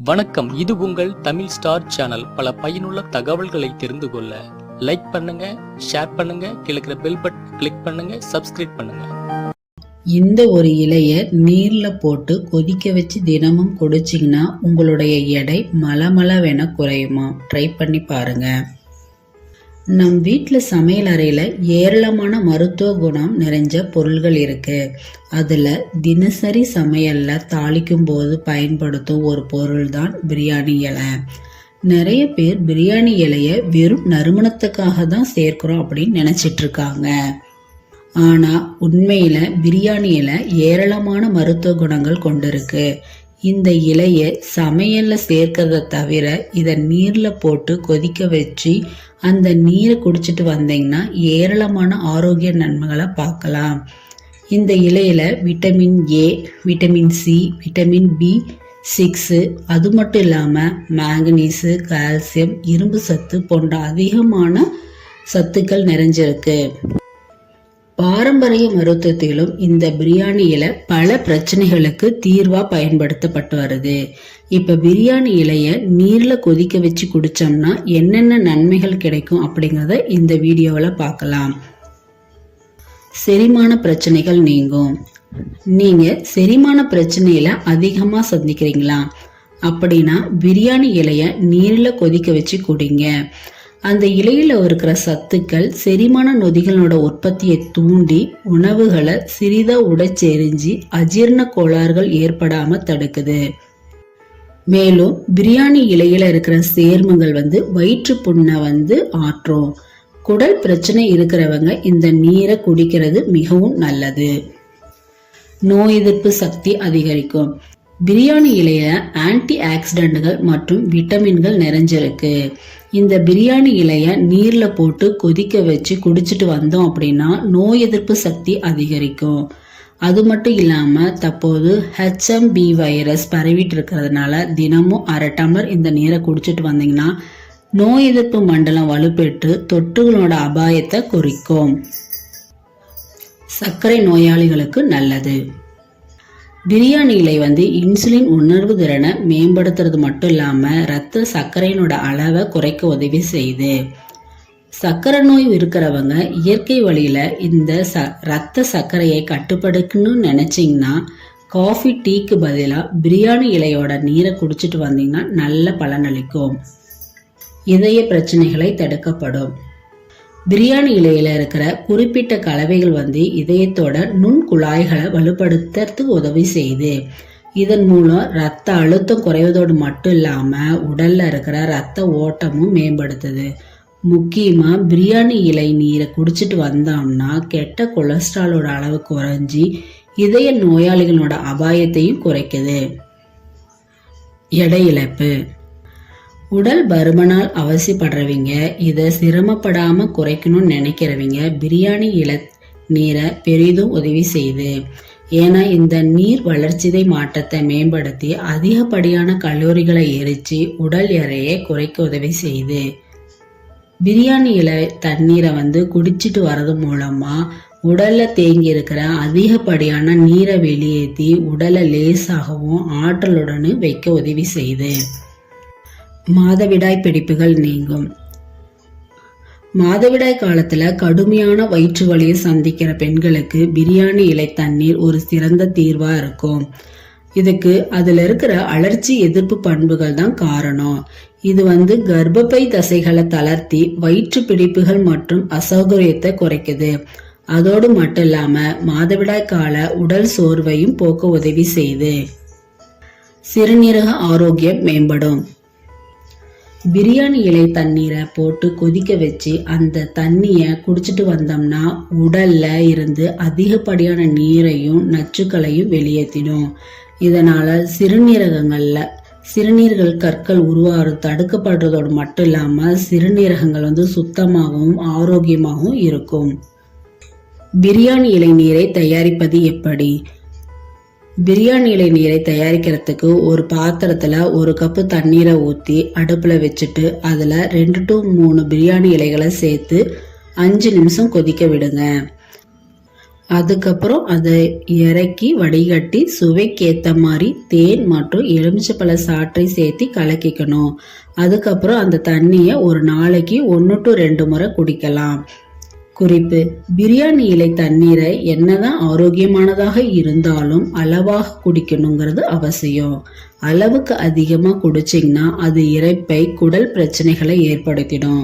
வணக்கம். இது உங்கள் தமிழ் ஸ்டார் சேனல். பல பயனுள்ள தகவல்களை தெரிந்து கொள்ள லைக் பண்ணுங்க ஷேர் பண்ணுங்க கிழக்கிற பெல் பட்டன் கிளிக் பண்ணுங்க சப்ஸ்கிரைப் பண்ணுங்க. இந்த ஒரு இலைய நீர்ல போட்டு கொதிக்க வச்சு தினமும் குடிச்சிங்கன்னா உங்களுடைய எடை மலமளவென குறையுமா? ட்ரை பண்ணி பாருங்க. நம் வீட்டில் சமையல் அறையில் ஏராளமான மருத்துவ குணம் நிறைஞ்ச பொருள்கள் இருக்கு. அதில் தினசரி சமையலில் தாளிக்கும் போது பயன்படுத்தும் ஒரு பொருள் தான் பிரியாணி இலை. நிறைய பேர் பிரியாணி இலையை வெறும் நறுமணத்துக்காக தான் சேர்க்கிறோம் அப்படின்னு நினைச்சிட்டு இருக்காங்க. உண்மையில் பிரியாணி இலை ஏராளமான மருத்துவ குணங்கள் கொண்டிருக்கு. இந்த இலையை சமையல்ல சேர்க்கிறத தவிர இதை நீர்ல போட்டு கொதிக்க வச்சு அந்த நீரை குடிச்சிட்டு வந்தீங்கன்னா ஏராளமான ஆரோக்கிய நன்மைகளை பார்க்கலாம். இந்த இலையில vitamin A vitamin C vitamin B six அது மட்டும் இல்லாமல் மேங்கனீஸு கால்சியம் இரும்பு சத்து போன்ற அதிகமான சத்துக்கள் நிறைஞ்சிருக்கு. பாரம்பரிய மருத்துவத்திலும் இந்த பிரியாணி இலை பல பிரச்சனைகளுக்கு தீர்வா பயன்படுத்தப்பட்டு வருது. இப்ப பிரியாணி இலைய நீர்ல கொதிக்க வச்சு குடிச்சோம்னா என்னென்ன நன்மைகள் கிடைக்கும் அப்படிங்கறத இந்த வீடியோவில் பார்க்கலாம். செரிமான பிரச்சனைகள் நீங்கும். நீங்க செரிமான பிரச்சனையில அதிகமா சந்திக்கிறீங்களா? அப்படின்னா பிரியாணி இலைய நீர்ல கொதிக்க வச்சு குடிங்க. அந்த இலையில இருக்கிற சத்துக்கள் செரிமான நொதிகளோட உற்பத்தியை தூண்டி உணவுகளை சிறிதா உடச்செறிஞ்சி அஜீரண கோளாறுகள் ஏற்படாம தடுக்குது. மேலும் பிரியாணி இலையில இருக்கிற சேர்மங்கள் வந்து வயிற்று புண்ணை வந்து ஆற்றும். குடல் பிரச்சனை இருக்கிறவங்க இந்த நீரை குடிக்கிறது மிகவும் நல்லது. நோய் எதிர்ப்பு சக்தி அதிகரிக்கும். பிரியாணி இலையில ஆன்டி ஆக்சிடென்ட்கள் மற்றும் விட்டமின்கள் நிறைஞ்சிருக்கு. இந்த பிரியாணி இலைய நீர்ல போட்டு கொதிக்க வச்சு குடிச்சிட்டு வந்தோம் அப்படின்னா நோய் எதிர்ப்பு சக்தி அதிகரிக்கும். அது மட்டும் இல்லாம தற்போது ஹெச்எம்பி வைரஸ் பரவிட்டு இருக்கிறதுனால தினமும் அரை டம்ளர் இந்த நீரை குடிச்சிட்டு வந்தீங்கன்னா நோய் எதிர்ப்பு மண்டலம் வலுப்பெற்று தொற்றுகளோட அபாயத்தை குறிக்கும். சர்க்கரை நோயாளிகளுக்கு நல்லது. பிரியாணி இலை வந்து இன்சுலின் உணர்வு திறனை மேம்படுத்துறது மட்டும் இல்லாமல் ரத்த சர்க்கரையினோட அளவை குறைக்க உதவி செய்யுது. சர்க்கரை நோய் இருக்கிறவங்க இயற்கை வழியில் இந்த ச ரத்த சர்க்கரையை கட்டுப்படுத்தணும்னு நினச்சிங்கன்னா காஃபி டீக்கு பதிலாக பிரியாணி இலையோட நீரை குடிச்சிட்டு வந்தீங்கன்னா நல்ல பலனளிக்கும். இதய பிரச்சனைகளை தடுக்கப்படும். பிரியாணி இலையில இருக்கிற குறிப்பிட்ட கலவைகள் வந்து இதயத்தோட நுண் குழாய்களை வலுப்படுத்துறதுக்கு உதவி செய்யுது. இதன் மூலம் ரத்த அழுத்தம் குறைவதோடு மட்டும் இல்லாம உடல்ல இருக்கிற ரத்த ஓட்டமும் மேம்படுத்துது. முக்கியமா பிரியாணி இலை நீரை குடிச்சிட்டு வந்தோம்னா கெட்ட கொலஸ்ட்ராலோட அளவு குறைஞ்சி இதய நோயாளிகளோட அபாயத்தையும் குறைக்குது. எடை இழப்பு. உடல் பருமனால் அவசியப்படுறவங்க இதை சிரமப்படாம குறைக்கணும்னு நினைக்கிறவங்க பிரியாணி இல நீரை பெரிதும் உதவி செய்யுது. ஏன்னா இந்த நீர் வளர்ச்சிதை மாற்றத்தை மேம்படுத்தி அதிகப்படியான கல்லூரிகளை எரிச்சு உடல் எறையை குறைக்க உதவி செய்யுது. பிரியாணி இலை தண்ணீரை வந்து குடிச்சிட்டு வர்றது மூலமா உடல்ல தேங்கி இருக்கிற அதிகப்படியான நீரை வெளியேற்றி உடலை லேசாகவும் ஆற்றலுடனும் வைக்க உதவி செய்யுது. மாதவிடாய் பிடிப்புகள் நீங்கும். மாதவிடாய் காலத்துல கடுமையான வயிற்று வலியை சந்திக்கிற பெண்களுக்கு பிரியாணி இலை தண்ணீர் ஒரு சிறந்த தீர்வா இருக்கும். இதுக்கு அதுல இருக்கிற அலர்ச்சி எதிர்ப்பு பண்புகள் தான் காரணம். இது வந்து கர்ப்பப்பை தசைகளை தளர்த்தி வயிற்று பிடிப்புகள் மற்றும் அசௌகரியத்தை குறைக்குது. அதோடு மட்டும் இல்லாம மாதவிடாய் கால உடல் சோர்வையும் போக்க உதவி செய்து. சிறுநீரக ஆரோக்கியம் மேம்படும். பிரியாணி இலை தண்ணீரை போட்டு கொதிக்க வச்சு அந்த தண்ணியை குடிச்சிட்டு வந்தோம்னா உடல்ல இருந்து அதிகப்படியான நீரையும் நச்சுக்களையும் வெளியேற்றிடும் இதனால் சிறுநீரகங்களில் சிறுநீர்கள் கற்கள் உருவாகிறது தடுக்கப்படுறதோடு மட்டும் இல்லாமல் சிறுநீரகங்கள் வந்து சுத்தமாகவும் ஆரோக்கியமாகவும் இருக்கும். பிரியாணி இலை நீரை தயாரிப்பது எப்படி? பிரியாணி இலை நீரை தயாரிக்கிறதுக்கு ஒரு பாத்திரத்தில் ஒரு கப்பு தண்ணீரை ஊற்றி அடுப்பில் வச்சுட்டு அதில் ரெண்டு டு மூணு பிரியாணி இலைகளை சேர்த்து அஞ்சு நிமிஷம் கொதிக்க விடுங்க. அதுக்கப்புறம் அதை இறக்கி வடிகட்டி சுவைக்கேற்ற மாதிரி தேன் மற்றும் எலுமிச்சப்பழ சாற்றை சேர்த்து கலக்கிக்கணும். அதுக்கப்புறம் அந்த தண்ணியை ஒரு நாளைக்கு ஒன்று டு ரெண்டு முறை குடிக்கலாம். குறிப்பு பிரியாணி இலை தண்ணீரை என்னதான் ஆரோக்கியமானதாக இருந்தாலும் அளவாக குடிக்கணுங்கிறது அவசியம். அளவுக்கு அதிகமாக குடிச்சிங்கன்னா அது இறைப்பை குடல் பிரச்சனைகளை ஏற்படுத்திடும்.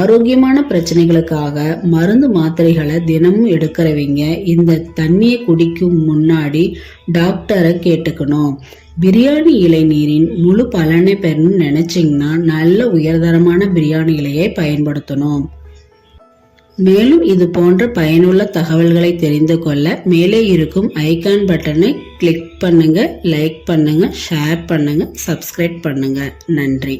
ஆரோக்கியமான பிரச்சனைகளுக்காக மருந்து மாத்திரைகளை தினமும் எடுக்கிறவங்க இந்த தண்ணியை குடிக்கும் முன்னாடி டாக்டரை கேட்டுக்கணும். பிரியாணி இலை நீரின் முழு பலனை பெறணும்னு நினச்சிங்கன்னா நல்ல உயர்தரமான பிரியாணி இலையை பயன்படுத்தணும். மேலும் இது போன்ற பயனுள்ள தகவல்களை தெரிந்து கொள்ள மேலே இருக்கும் ஐகான் பட்டனை கிளிக் பண்ணுங்க லைக் பண்ணுங்க ஷேர் பண்ணுங்க சப்ஸ்கிரைப் பண்ணுங்க. நன்றி.